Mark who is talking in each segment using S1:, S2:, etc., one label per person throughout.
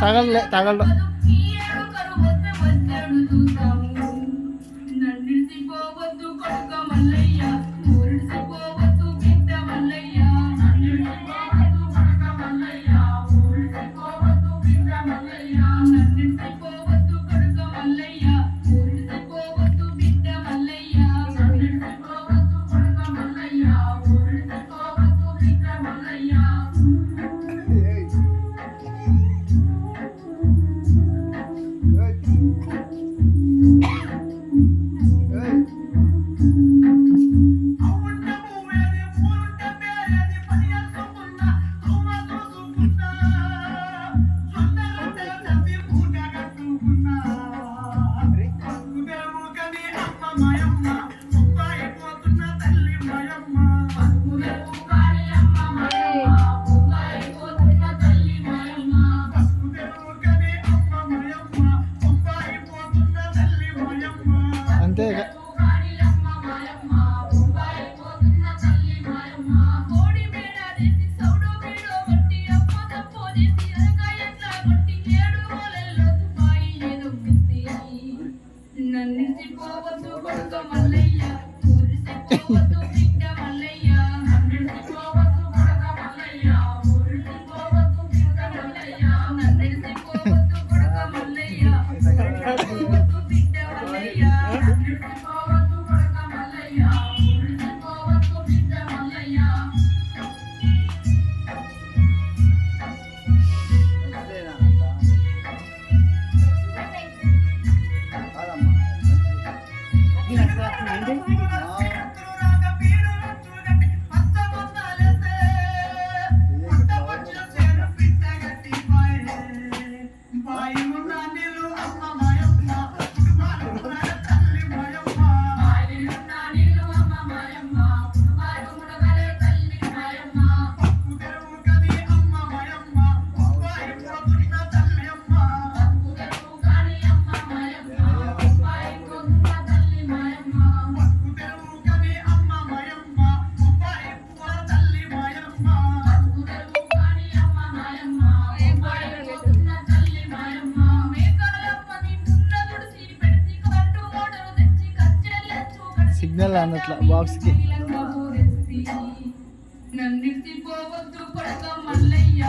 S1: తగలలే
S2: తగలడం నన్ను పోవద్దు కొడుక మల్లయ్య Thank you.
S1: సిగ్నల్ అన్నట్ల బాక్స్కి?
S2: నన్నింటి పోవద్దు పడక మల్లయ్య.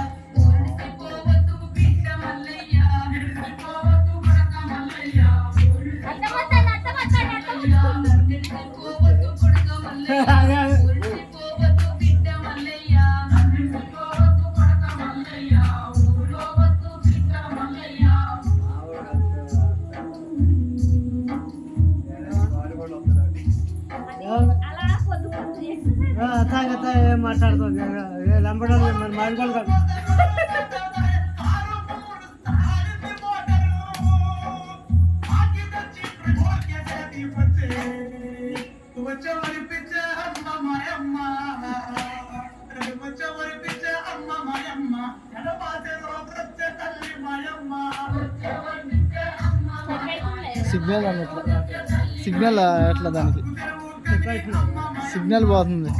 S3: మాట్లాడుతాం
S1: సిగ్నల్ అన్నట్లు సిగ్నల్ ఎట్లా దానికి? సిగ్నల్ బాగుంది